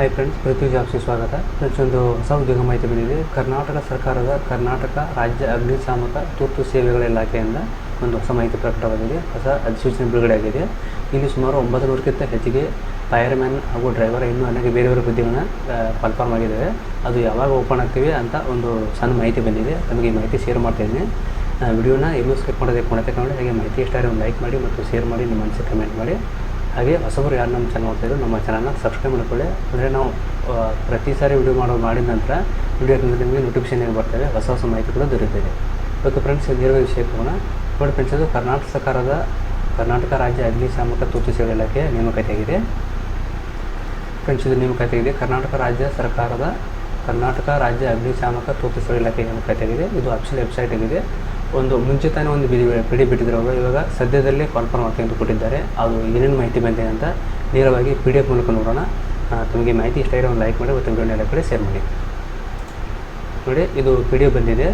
Hi friends ಪೃಥ್ವಿ ಜಾಬ್ಸ್ಗೆ ಸ್ವಾಗತ. ಒಂದು ಹೊಸ ಉದ್ಯೋಗ ಮಾಹಿತಿ ಬಂದಿದೆ ಕರ್ನಾಟಕ ಸರ್ಕಾರದ ಕರ್ನಾಟಕ ರಾಜ್ಯ ಅಗ್ನಿಶಾಮಕ ತುರ್ತು ಸೇವೆಗಳ ಇಲಾಖೆಯಿಂದ ಒಂದು ಹೊಸ ಮಾಹಿತಿ ಪ್ರಕಟವಾಗಿದೆ. ಹೊಸ ಅಧಿಸೂಚನೆ ಬಿಡುಗಡೆ ಆಗಿದೆ. ಇಲ್ಲಿ ಸುಮಾರು ಒಂಬತ್ತು ನೂರಕ್ಕಿಂತ ಹೆಚ್ಚಿಗೆ ಫೈರ್ಮ್ಯಾನ್ ಹಾಗೂ ಡ್ರೈವರ್ ಇನ್ನೂ ಅನೇಕ ಬೇರೆ ಬೇರೆ ಹುದ್ದೆಗಳನ್ನ ಕನ್ಫರ್ಮ್ ಆಗಿದ್ದಾವೆ. ಅದು ಯಾವಾಗ ಓಪನ್ ಆಗ್ತೀವಿ ಅಂತ ಒಂದು ಸಣ್ಣ ಮಾಹಿತಿ ಬಂದಿದೆ. ನಮಗೆ ಈ ಮಾಹಿತಿ ಶೇರ್ ಮಾಡ್ತಾ ಇದ್ದೀನಿ. ವಿಡಿಯೋನ ಎಲ್ಲೂ ಸ್ಕಿಪ್ ಮಾಡೋದಕ್ಕೆ ಕೊಡೋದಕ್ಕೆ ನೋಡಿ ಹಾಗೆ ಮಾಹಿತಿ ಇಷ್ಟ ಒಂದು ಲೈಕ್ ಮಾಡಿ ಮತ್ತು ಶೇರ್ ಮಾಡಿ. ನಿಮ್ಮ ಮನಸ್ಸಿಗೆ ಕಮೆಂಟ್ ಮಾಡಿ. ಹಾಗೆ ಹೊಸಬರು ಯಾರು ನಮ್ಮ ಚಾನಲ್ ನೋಡ್ತಾಯಿದ್ರು ನಮ್ಮ ಚಾನಲ್ನ ಸಬ್ಸ್ಕ್ರೈಬ್ ಮಾಡ್ಕೊಳ್ಳಿ. ಅಂದರೆ ನಾವು ಪ್ರತಿ ಸಾರಿ ವಿಡಿಯೋ ಮಾಡೋ, ಮಾಡಿದ ನಂತರ ವಿಡಿಯೋ ನಿಮಗೆ ನೋಟಿಫಿಕೇಶನ್ ಏನು ಬರ್ತವೆ. ಹೊಸ ಹೊಸ ಮಾಹಿತಿಗಳು ದೊರೆಯುತ್ತದೆ. ಓಕೆ ಫ್ರೆಂಡ್ಸ್ ನೇರವಾಗಿ ವಿಷಯ ಹೋಗೋಣ ನೋಡಿ ಫ್ರೆಂಡ್ಸ್ ಅದು ಕರ್ನಾಟಕ ಸರ್ಕಾರದ, ಕರ್ನಾಟಕ ರಾಜ್ಯ ಅಗ್ನಿಶಾಮಕ ತುರ್ತು ಸೇವೆ ಇಲಾಖೆ ನೇಮಕಾತಿಯಾಗಿದೆ. ಫ್ರೆಂಡ್ಸ್ ಇದು ನೇಮಕಾತಿಯಾಗಿದೆ. ಕರ್ನಾಟಕ ರಾಜ್ಯ ಸರ್ಕಾರದ, ಕರ್ನಾಟಕ ರಾಜ್ಯ ಅಗ್ನಿಶಾಮಕ ತುರ್ತು ಸೇವೆ ಇಲಾಖೆ ನೇಮಕಾತಿಯಾಗಿದೆ. ಇದು ಅಫಿಷಿಯಲ್ ವೆಬ್ಸೈಟ್ ಆಗಿದೆ. ಒಂದು ಮುಂಚೆ ತಾನೇ ಒಂದು ಬಿಡಿ ಬಿಡಿ ಬಿಟ್ಟಿದ್ರು ಅವರು ಇವಾಗ ಸದ್ಯದಲ್ಲೇ ಕಾನ್ಫರ್ಮ್ ಆಗ್ತದೆ ಅಂತ ಕೊಟ್ಟಿದ್ದಾರೆ ಅದು ಏನೇನು ಮಾಹಿತಿ ಬಂದಿದೆ ಅಂತ ನೇರವಾಗಿ ಪಿ ಡಿ ಎಫ್ ಮೂಲಕ ನೋಡೋಣ. ತಮಗೆ ಮಾಹಿತಿ ಇಷ್ಟ ಇರೋ ಒಂದು ಲೈಕ್ ಮಾಡಿ ಮತ್ತು ವಿಡಿಯೋನ ಎಲ್ಲ ಕಡೆ ಶೇರ್ ಮಾಡಿ. ನೋಡಿ, ಇದು ಪಿ ಡಿ ಎಫ್ ಬಂದಿದೆ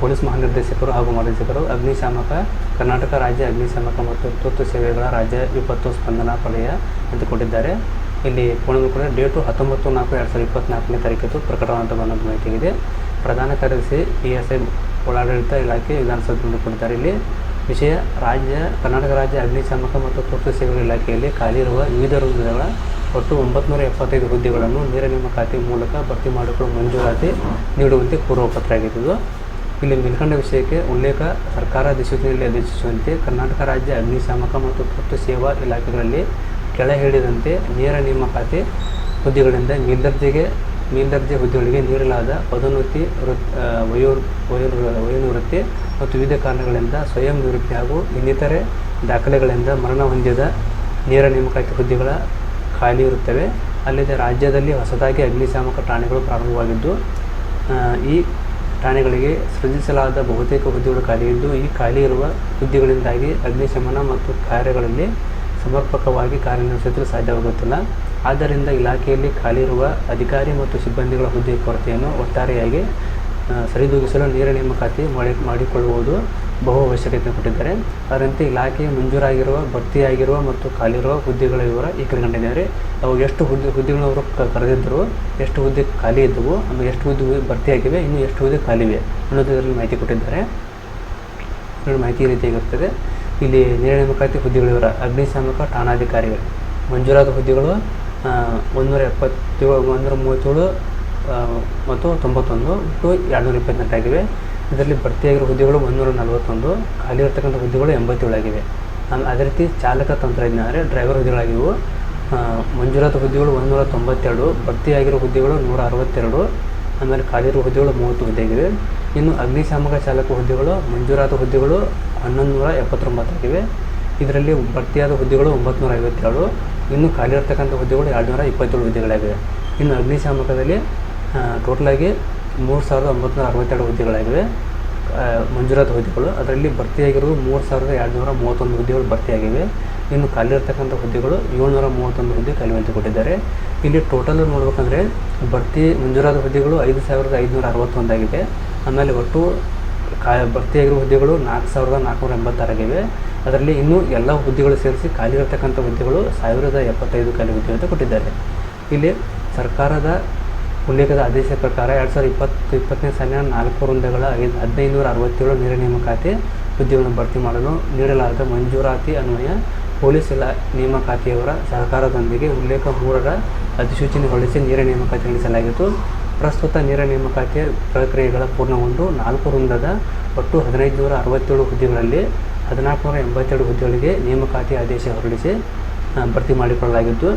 ಪೊಲೀಸ್ ಮಹಾನಿರ್ದೇಶಕರು ಹಾಗೂ ನಿರ್ದೇಶಕರು ಅಗ್ನಿಶಾಮಕ ಕರ್ನಾಟಕ ರಾಜ್ಯ ಅಗ್ನಿಶಾಮಕ ಮತ್ತು ತುರ್ತು ಸೇವೆಗಳ ರಾಜ್ಯ ವಿಪತ್ತು ಸ್ಪಂದನಾ ಪಡೆಯ ಅಂತ ಕೊಟ್ಟಿದ್ದಾರೆ ಇಲ್ಲಿ ಪೂರ್ಣ ಕೂಡ ಡೇಟು ಹತ್ತೊಂಬತ್ತು ನಾಲ್ಕು ಎರಡು ಸಾವಿರದ ಇಪ್ಪತ್ತ್ನಾಲ್ಕನೇ ತಾರೀಕಿದ್ದು ಪ್ರಕಟವಾದಂಥ ಮಾಹಿತಿ ಇದೆ ಪ್ರಧಾನ ಕಾರ್ಯದರ್ಶಿ ಪಿ ಎಸ್ ಐ ಒಳಾಡಳಿತ ಇಲಾಖೆ ವಿಧಾನಸೌಧ ನೋಡಿಕೊಂಡಿದ್ದಾರೆ. ಇಲ್ಲಿ ವಿಷಯ ರಾಜ್ಯ, ಕರ್ನಾಟಕ ರಾಜ್ಯ ಅಗ್ನಿಶಾಮಕ ಮತ್ತು ತುರ್ತು ಸೇವೆಗಳ ಇಲಾಖೆಯಲ್ಲಿ ಖಾಲಿ ಇರುವ ವಿವಿಧ ಹುದ್ದೆಗಳ ಒಟ್ಟು ಒಂಬತ್ತು ಎಪ್ಪತ್ತೈದು ಹುದ್ದೆಗಳನ್ನು ನೇರ ನೇಮಕಾತಿ ಮೂಲಕ ಭರ್ತಿ ಮಾಡಿಕೊಳ್ಳುವ ಮಂಜೂರಾತಿ ನೀಡುವಂತೆ ಪೂರ್ವ ಪತ್ರ ಆಗಿದ್ದು, ಇಲ್ಲಿ ಮೇಲ್ಕಂಡ ವಿಷಯಕ್ಕೆ ಉಲ್ಲೇಖ ಸರ್ಕಾರ ಅಧಿಸೂಚನೆಯಲ್ಲಿ ಆದೇಶಿಸುವಂತೆ ಕರ್ನಾಟಕ ರಾಜ್ಯ ಅಗ್ನಿಶಾಮಕ ಮತ್ತು ತುರ್ತು ಸೇವಾ ಇಲಾಖೆಗಳಲ್ಲಿ ಕೆಳ ಹೇಳಿದಂತೆ ನೇರ ನೇಮಕಾತಿ ಹುದ್ದೆಗಳಿಂದ ಮೇಲ್ದರ್ಜೆಗೆ ಮೇಲ್ದರ್ಜೆ ಹುದ್ದೆಗಳಿಗೆ ನೀಡಲಾದ ಪದೋನ್ನತಿ ವೃತ್ ವಯೋ ವಯೋನಿವೃತ್ತಿ ಮತ್ತು ವಿವಿಧ ಕಾರಣಗಳಿಂದ ಸ್ವಯಂ ನಿವೃತ್ತಿ ಹಾಗೂ ಇನ್ನಿತರೆ ದಾಖಲೆಗಳಿಂದ ಮರಣ ಹೊಂದಿದ ನೇರ ನೇಮಕಾತಿ ಹುದ್ದೆಗಳ ಖಾಲಿ ಇರುತ್ತವೆ. ಅಲ್ಲದೆ ರಾಜ್ಯದಲ್ಲಿ ಹೊಸದಾಗಿ ಅಗ್ನಿಶಾಮಕ ಠಾಣೆಗಳು ಪ್ರಾರಂಭವಾಗಿದ್ದು ಈ ಠಾಣೆಗಳಿಗೆ ಸೃಜಿಸಲಾದ ಬಹುತೇಕ ಹುದ್ದೆಗಳು ಖಾಲಿ ಇದ್ದು, ಈ ಖಾಲಿ ಇರುವ ಹುದ್ದೆಗಳಿಂದಾಗಿ ಅಗ್ನಿಶಮನ ಮತ್ತು ಕಾರ್ಯಗಳಲ್ಲಿ ಸಮರ್ಪಕವಾಗಿ ಕಾರ್ಯನಿರ್ವಹಿಸಲು ಸಾಧ್ಯವಾಗುತ್ತಿಲ್ಲ. ಆದ್ದರಿಂದ ಇಲಾಖೆಯಲ್ಲಿ ಖಾಲಿ ಇರುವ ಅಧಿಕಾರಿ ಮತ್ತು ಸಿಬ್ಬಂದಿಗಳ ಹುದ್ದೆ ಕೊರತೆಯನ್ನು ಒಟ್ಟಾರೆಯಾಗಿ ಸರಿದೂಗಿಸಲು ನೇರ ನೇಮಕಾತಿ ಮಾಡಿ, ಮಾಡಿಕೊಳ್ಳುವುದು ಬಹು ಅವಶ್ಯಕತೆ ಕೊಟ್ಟಿದ್ದಾರೆ. ಅದರಂತೆ ಇಲಾಖೆ ಮಂಜೂರಾಗಿರುವ, ಭರ್ತಿಯಾಗಿರುವ ಮತ್ತು ಖಾಲಿರುವ ಹುದ್ದೆಗಳ ವಿವರ ಈ ಕೆಳಗಂಡಿದ್ದಾರೆ ಅವು ಎಷ್ಟು ಹುದ್ದೆ, ಹುದ್ದೆಗಳವರು ಕರೆದಿದ್ದರು ಎಷ್ಟು ಹುದ್ದೆ ಖಾಲಿ ಇದ್ದವು, ಆಮೇಲೆ ಎಷ್ಟು ಹುದ್ದೆ ಭರ್ತಿಯಾಗಿವೆ, ಇನ್ನು ಎಷ್ಟು ಹುದ್ದೆ ಖಾಲಿವೆ ಅನ್ನೋದು ಇದರಲ್ಲಿ ಮಾಹಿತಿ ಕೊಟ್ಟಿದ್ದಾರೆ. ಮಾಹಿತಿ ಈ ರೀತಿಯಾಗಿರ್ತದೆ ಇಲ್ಲಿ ನೇಮಕಾತಿ ಹುದ್ದೆಗಳ ವಿವರ ಅಗ್ನಿಶಾಮಕ ಠಾಣಾಧಿಕಾರಿಗಳು. ಮಂಜೂರಾದ ಹುದ್ದೆಗಳು ಒಂದೂರ ಎಪ್ಪತ್ತೇಳು, ಒಂದೂರ ಮೂವತ್ತೇಳು ಮತ್ತು ತೊಂಬತ್ತೊಂದು ಟು ಎರಡು ನೂರ ಇಪ್ಪತ್ತೆಂಟಾಗಿವೆ ಇದರಲ್ಲಿ ಭರ್ತಿಯಾಗಿರೋ ಹುದ್ದೆಗಳು ಒಂದೂರ ನಲವತ್ತೊಂದು, ಖಾಲಿ ಇರ್ತಕ್ಕಂಥ ಹುದ್ದೆಗಳು ಎಂಬತ್ತೇಳು ಆಗಿವೆ. ಆಮೇಲೆ ಅದೇ ರೀತಿ ಚಾಲಕ ತಂತ್ರಜ್ಞ ಅಂದರೆ ಡ್ರೈವರ್ ಹುದ್ದೆಗಳಾಗಿವು. ಮಂಜೂರಾದ ಹುದ್ದೆಗಳು ಒಂದೂರ ತೊಂಬತ್ತೆರಡು ಭರ್ತಿಯಾಗಿರೋ ಹುದ್ದೆಗಳು ನೂರ ಅರವತ್ತೆರಡು ಆಮೇಲೆ ಖಾಲಿರುವ ಹುದ್ದೆಗಳು ಮೂವತ್ತು ಹುದ್ದೆಗಿವೆ ಇನ್ನು ಅಗ್ನಿಶಾಮಕ ಚಾಲಕ ಹುದ್ದೆಗಳು ಮಂಜೂರಾದ ಹುದ್ದೆಗಳು ಹನ್ನೊಂದು ನೂರ ಎಪ್ಪತ್ತೊಂಬತ್ತಾಗಿವೆ. ಇದರಲ್ಲಿ ಭರ್ತಿಯಾದ ಹುದ್ದೆಗಳು ಒಂಬತ್ತು ನೂರ ಐವತ್ತೇಳು ಇನ್ನು ಖಾಲಿ ಇರ್ತಕ್ಕಂಥ ಹುದ್ದೆಗಳು ಎರಡು ನೂರ ಇಪ್ಪತ್ತೇಳು ಹುದ್ದೆಗಳಾಗಿವೆ. ಇನ್ನು ಅಗ್ನಿಶಾಮಕದಲ್ಲಿ ಟೋಟಲಾಗಿ ಮೂರು ಸಾವಿರದ ಒಂಬತ್ತು ನೂರ ಅರವತ್ತೆರಡು ಹುದ್ದೆಗಳಾಗಿವೆ. ಮಂಜೂರಾದ ಹುದ್ದೆಗಳು. ಅದರಲ್ಲಿ ಭರ್ತಿಯಾಗಿರುವ ಮೂರು ಸಾವಿರದ ಎರಡು ನೂರ ಮೂವತ್ತೊಂದು ಹುದ್ದೆಗಳು ಭರ್ತಿಯಾಗಿವೆ. ಇನ್ನು ಖಾಲಿ ಇರ್ತಕ್ಕಂಥ ಹುದ್ದೆಗಳು ಏಳ್ನೂರ ಮೂವತ್ತೊಂದು ಹುದ್ದೆ ಖಾಲಿವಂತೆ ಕೊಟ್ಟಿದ್ದಾರೆ. ಇಲ್ಲಿ ಟೋಟಲ್ ನೋಡ್ಬೇಕಂದ್ರೆ ಭರ್ತಿ ಮಂಜೂರಾದ ಹುದ್ದೆಗಳು ಐದು ಸಾವಿರದ ಐದುನೂರ ಅರವತ್ತೊಂದಾಗಿದೆ ಆಮೇಲೆ ಒಟ್ಟು ಕಾ ಭರ್ತಿಯಾಗಿರುವ ಹುದ್ದೆಗಳು ನಾಲ್ಕು ಸಾವಿರದ ನಾಲ್ಕುನೂರ ಎಂಬತ್ತಾರಾಗಿವೆ ಅದರಲ್ಲಿ ಇನ್ನೂ ಎಲ್ಲ ಹುದ್ದೆಗಳು ಸೇರಿಸಿ ಖಾಲಿ ಇರತಕ್ಕಂಥ ಹುದ್ದೆಗಳು ಸಾವಿರದ ಎಪ್ಪತ್ತೈದು ಖಾಲಿ ಹುದ್ದೆ ಅಂತ ಕೊಟ್ಟಿದ್ದಾರೆ. ಇಲ್ಲಿ ಸರ್ಕಾರದ ಉಲ್ಲೇಖದ ಆದೇಶ ಪ್ರಕಾರ ಎರಡು ಸಾವಿರದ ಇಪ್ಪತ್ತು, ಇಪ್ಪತ್ತನೇ ಸಾಲಿನ ನಾಲ್ಕು ವೃಂದಗಳ ಐದು, ಹದಿನೈದುನೂರ ಅರವತ್ತೇಳು ನೇರ ನೇಮಕಾತಿ ಹುದ್ದೆಗಳನ್ನು ಭರ್ತಿ ಮಾಡಲು ನೀಡಲಾದ ಮಂಜೂರಾತಿ ಅನ್ವಯ ಪೊಲೀಸ್ ಇಲಾ ನೇಮಕಾತಿಯವರ ಸಹಕಾರದೊಂದಿಗೆ ಉಲ್ಲೇಖ ಮೂರರ ಅಧಿಸೂಚನೆ ಹೊರಡಿಸಿ ನೇರ ನೇಮಕಾತಿ ನಡೆಸಲಾಗಿತ್ತು. ಪ್ರಸ್ತುತ ನೇರ ನೇಮಕಾತಿಯ ಪ್ರಕ್ರಿಯೆಗಳ ಪೂರ್ಣಗೊಂಡು ನಾಲ್ಕು ವೃಂದದ ಒಟ್ಟು ಹದಿನೈದು ನೂರ ಅರವತ್ತೇಳು ಹುದ್ದೆಗಳಲ್ಲಿ ಹದಿನಾಲ್ಕು ನೂರ ಎಂಬತ್ತೆರಡು ಹುದ್ದೆಗಳಿಗೆ ನೇಮಕಾತಿ ಆದೇಶ ಹೊರಡಿಸಿ ಭರ್ತಿ ಮಾಡಿಕೊಳ್ಳಲಾಗಿದ್ದು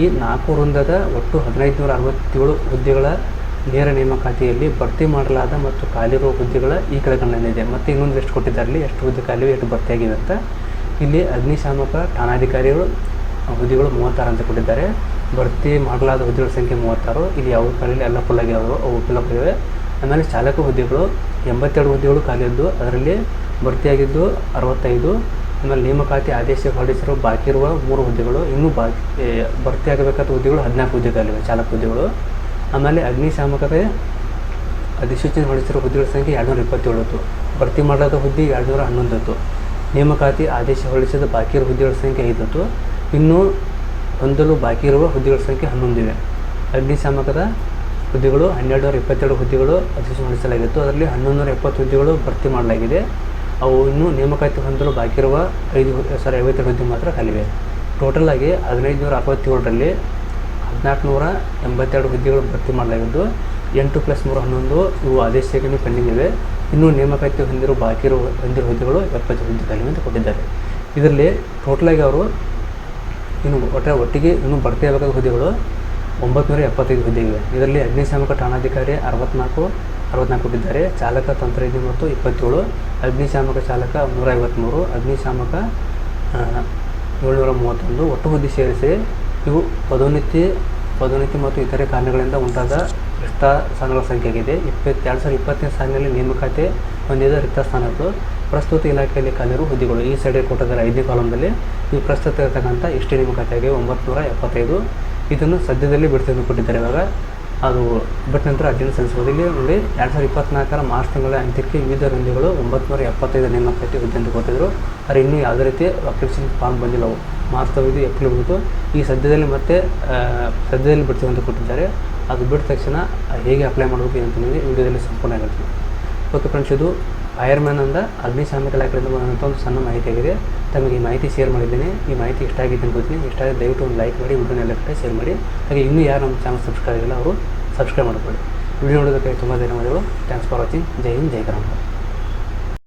ಈ ನಾಲ್ಕು ವೃಂದದ ಒಟ್ಟು ಹದಿನೈದು ನೂರ ಅರವತ್ತೇಳು ಹುದ್ದೆಗಳ ನೇರ ನೇಮಕಾತಿಯಲ್ಲಿ ಭರ್ತಿ ಮಾಡಲಾದ ಮತ್ತು ಖಾಲಿರುವ ಹುದ್ದೆಗಳ ಈ ಕೆಳಗಂಡಲ್ಲಿದೆ ಮತ್ತು ಇನ್ನೊಂದು ಎಷ್ಟು ಕೊಟ್ಟಿದ್ದಾರೆ. ಎಷ್ಟು ಹುದ್ದೆ ಖಾಲಿ ಎಷ್ಟು ಭರ್ತಿಯಾಗಿದೆ ಅಂತ. ಇಲ್ಲಿ ಅಗ್ನಿಶಾಮಕ ಠಾಣಾಧಿಕಾರಿಗಳು ಹುದ್ದೆಗಳು ಮೂವತ್ತಾರು ಅಂತ ಕೊಟ್ಟಿದ್ದಾರೆ. ಭರ್ತಿ ಮಾಡಲಾದ ಹುದ್ದೆಗಳ ಸಂಖ್ಯೆ ಮೂವತ್ತಾರು. ಇಲ್ಲಿ ಯಾವ ಖಾಲಿ ಎಲ್ಲ ಫುಲ್ ಆಗ್ಯಾವ ಅವು ಆಗಿವೆ. ಆಮೇಲೆ ಚಾಲಕ ಹುದ್ದೆಗಳು, ಎಂಬತ್ತೆರಡು ಹುದ್ದೆಗಳು ಖಾಲಿ ಇದ್ದು, ಅದರಲ್ಲಿ ಭರ್ತಿಯಾಗಿದ್ದು ಅರವತ್ತೈದು. ಆಮೇಲೆ ನೇಮಕಾತಿ ಆದೇಶ ಹೊರಡಿಸಿರೋ ಬಾಕಿ ಇರುವ ಮೂರು ಹುದ್ದೆಗಳು, ಇನ್ನೂ ಬಾಕಿ ಭರ್ತಿಯಾಗಬೇಕಾದ ಹುದ್ದೆಗಳು ಹದಿನಾಲ್ಕು ಹುದ್ದೆಗಳಿವೆ ಚಾಲಕ ಹುದ್ದೆಗಳು. ಆಮೇಲೆ ಅಗ್ನಿಶಾಮಕದ ಅಧಿಸೂಚನೆ ಹೊರಡಿಸಿರೋ ಹುದ್ದೆಗಳ ಸಂಖ್ಯೆ ಎರಡುನೂರ ಇಪ್ಪತ್ತೇಳು ಇತ್ತು ಭರ್ತಿ ಮಾಡಲಾದ ಹುದ್ದೆ ಎರಡುನೂರ ಹನ್ನೊಂದು ಇತ್ತು ನೇಮಕಾತಿ ಆದೇಶ ಹೊರಡಿಸಿದ ಬಾಕಿ ಇರುವ ಹುದ್ದೆಗಳ ಸಂಖ್ಯೆ ಐದು ಇನ್ನೂ ಹೊಂದಲು ಬಾಕಿ ಇರುವ ಹುದ್ದೆಗಳ ಸಂಖ್ಯೆ ಹನ್ನೊಂದಿವೆ ಅಗ್ನಿಶಾಮಕದ ಹುದ್ದೆಗಳು ಹನ್ನೆರಡು ನೂರ ಇಪ್ಪತ್ತೆರಡು ಹುದ್ದೆಗಳು ಆದೇಶ ಹೊರಡಿಸಲಾಗಿತ್ತು. ಅದರಲ್ಲಿ ಹನ್ನೊಂದು ನೂರ ಎಪ್ಪತ್ತು ಹುದ್ದೆಗಳು ಭರ್ತಿ ಮಾಡಲಾಗಿದೆ. ಅವು ಇನ್ನೂ ನೇಮಕಾತಿ ಹೊಂದಲು ಬಾಕಿ ಇರುವ ಐದು ಸಾರಿ ಐವತ್ತೆರಡು ಹುದ್ದೆ ಮಾತ್ರ ಕಲಿವೆ ಟೋಟಲ್ ಆಗಿ ಹದಿನೈದು ನೂರ ಅರವತ್ತೇಳರಲ್ಲಿ ಹದಿನಾಲ್ಕು ನೂರ ಎಂಬತ್ತೆರಡು ಹುದ್ದೆಗಳು ಭರ್ತಿ ಮಾಡಲಾಗಿದ್ದು, ಎಂಟು ಪ್ಲಸ್ ಮೂರು ಹನ್ನೊಂದು ಇವು ಆದೇಶ ಸೇಕರಣೆ ಪೆಂಡಿಂಗ್ ಇವೆ. ಇನ್ನೂ ನೇಮಕಾತಿ ಹೊಂದಿರುವ ಬಾಕಿ ಇರುವ ಹೊಂದಿರುವ ಹುದ್ದೆಗಳು ಎಪ್ಪತ್ತು ಹುದ್ದೆ ಖಾಲಿ ಅಂತ ಕೊಟ್ಟಿದ್ದಾರೆ. ಇದರಲ್ಲಿ ಟೋಟಲಾಗಿ ಅವರು ಇನ್ನು ಒಟ್ಟಾರೆ ಒಟ್ಟಿಗೆ ಇನ್ನೂ ಭರ್ತಿ ಆಗಬೇಕಾದ ಹುದ್ದೆಗಳು ಒಂಬತ್ತು ಎಪ್ಪತ್ತೈದು ಹುದ್ದೆಗಳಿವೆ ಇದರಲ್ಲಿ ಅಗ್ನಿಶಾಮಕ ಠಾಣಾಧಿಕಾರಿ ಅರವತ್ನಾಲ್ಕು ಅರವತ್ನಾಲ್ಕು ಕೊಟ್ಟಿದ್ದಾರೆ ಚಾಲಕ ತಂತ್ರಜ್ಞ ಮತ್ತು ಇಪ್ಪತ್ತೇಳು, ಅಗ್ನಿಶಾಮಕ ಚಾಲಕ ನೂರ ಐವತ್ತ್ಮೂರು ಅಗ್ನಿಶಾಮಕ ಏಳ್ನೂರ ಮೂವತ್ತೊಂದು. ಒಟ್ಟು ಹುದ್ದೆ ಸೇರಿಸಿ ಇವು ಪದೋನ್ನತಿ ಪದೋನ್ನತಿ ಮತ್ತು ಇತರೆ ಕಾರಣಗಳಿಂದ ಉಂಟಾದ ರಿಕ್ತ ಸ್ಥಾನಗಳ ಸಂಖ್ಯೆ ಆಗಿದೆ ಇಪ್ಪತ್ತು ಎರಡು ಸಾವಿರದ ಇಪ್ಪತ್ತನೇ ಸಾಲಿನಲ್ಲಿ ನೇಮಕಾತಿ ಹೊಂದಿದ ರಿಕ್ತ ಸ್ಥಾನಗಳು ಪ್ರಸ್ತುತ ಇಲಾಖೆಯಲ್ಲಿ ಖಾಲಿರುವ ಹುದ್ದೆಗಳು ಈ ಸೈಡ್ ಕೊಟ್ಟಿದ್ದಾರೆ ಐದನೇ ಕಾಲಮ್ನಲ್ಲಿ ಈ ಪ್ರಸ್ತುತ ಇರತಕ್ಕಂಥ ಇಷ್ಟೇ ನೇಮಕಾತಿಯಾಗಿ ಒಂಬತ್ತು ನೂರ ಎಪ್ಪತ್ತೈದು. ಇದನ್ನು ಸದ್ಯದಲ್ಲಿ ಬಿಡ್ತಿದ್ದು ಕೊಟ್ಟಿದ್ದಾರೆ ಇವಾಗ. ಅದು ಬಿಟ್ಟ ನಂತರ ಅಧ್ಯಯನ ಸಲ್ಲಿಸಬಹುದು. ಇಲ್ಲಿ ನೋಡಿ, ಎರಡು ಸಾವಿರದ ಇಪ್ಪತ್ನಾಲ್ಕರ ಮಾರ್ಚ್ ತಿಂಗಳ ಅಂತ್ಯಕ್ಕೆ ವಿವಿಧ ಹುದ್ದೆಗಳು ಒಂಬತ್ತು ಎಪ್ಪತ್ತೈದು ನೇಮಕಾತಿ ಹುದ್ದೆ ಕೊಟ್ಟಿದ್ದರು ಆದರೆ ಇನ್ನೂ ಯಾವುದೇ ರೀತಿ ಅಪ್ಲಿಕೇಶನ್ ಫಾರ್ಮ್ ಬಂದಿಲ್ಲ ಅವು ಮಾರ್ಚ್ ತೆಗೆದು ಏಪ್ರಿಲ್ ಮುಗಿದು ಈ ಸದ್ಯದಲ್ಲಿ ಮತ್ತೆ ಸದ್ಯದಲ್ಲಿ ಬಿಡ್ತೀವಿ ಅಂತ ಕೊಟ್ಟಿದ್ದಾರೆ. ಅದು ಬಿಟ್ಟ ತಕ್ಷಣ ಹೇಗೆ ಅಪ್ಲೈ ಮಾಡಬೇಕು ಅಂತ ನಿಮಗೆ ವಿಡಿಯೋದಲ್ಲಿ ಸಂಪೂರ್ಣ ಹೇಳ್ತೀನಿ. ಓಕೆ ಫ್ರೆಂಡ್ಸ್ ಇದು ಫೈರ್ಮ್ಯಾನ್ ಅಂದ ಅಗ್ನಿಶಾಮಕ ಇಲಾಖೆಯಿಂದ ಬಂದಂಥ ಒಂದು ಸಣ್ಣ ಮಾಹಿತಿ ಆಗಿದೆ. ತಮಗೆ ಈ ಮಾಹಿತಿ ಶೇರ್ ಮಾಡಿದ್ದೇನೆ. ಈ ಮಾಹಿತಿ ಇಷ್ಟ ಆಗಿದೆ ಅನ್ಕೋತೀನಿ ಇಷ್ಟ ಆಗಿದೆ ದಯವಿಟ್ಟು ಒಂದು ಲೈಕ್ ಮಾಡಿ ವಿಡಿಯೋನೆಲ್ಲ ಕಡೆ ಶೇರ್ ಮಾಡಿ. ಹಾಗೆ ಇನ್ನೂ ಯಾರು ನಮ್ಮ ಚಾನಲ್ ಸಬ್ಸ್ಕ್ರೈಬ್ ಆಗಿಲ್ಲ, ಅವರು ಸಬ್ಸ್ಕ್ರೈಬ್ ಮಾಡ್ಕೊಳ್ಳಿ. ವಿಡಿಯೋ ನೋಡೋದಕ್ಕೆ ತುಂಬ ಧನ್ಯವಾದಗಳು. ಥ್ಯಾಂಕ್ಸ್ ಫಾರ್ ವಾಚಿಂಗ್ ಜೈ ಹಿಂದ್, ಜೈ ಕರ್ನಾಟಕ.